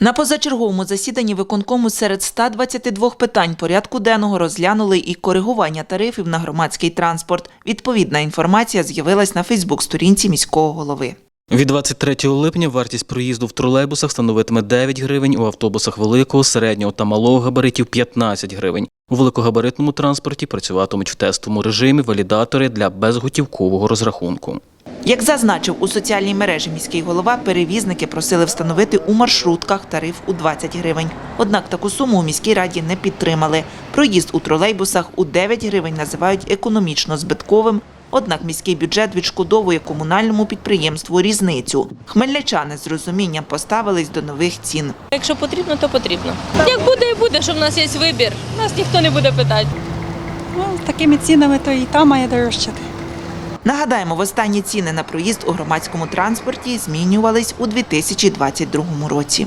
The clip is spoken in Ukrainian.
На позачерговому засіданні виконкому серед 122 питань порядку денного розглянули і коригування тарифів на громадський транспорт. Відповідна інформація з'явилась на Фейсбук-сторінці міського голови. Від 23 липня вартість проїзду в тролейбусах становитиме 9 гривень, у автобусах великого, середнього та малого габаритів 15 гривень. У великогабаритному транспорті працюватимуть в тестовому режимі валідатори для безготівкового розрахунку. Як зазначив у соціальній мережі міський голова, перевізники просили встановити у маршрутках тариф у 20 гривень. Однак таку суму у міській раді не підтримали. Проїзд у тролейбусах у 9 гривень називають економічно збитковим. Однак міський бюджет відшкодовує комунальному підприємству різницю. Хмельничани з розумінням поставились до нових цін. Якщо потрібно, то потрібно. Як буде і буде, що в нас є вибір. Нас ніхто не буде питати. Ну, такими цінами то і там має дорожчати. Нагадаємо, востанні ціни на проїзд у громадському транспорті змінювались у 2022 році.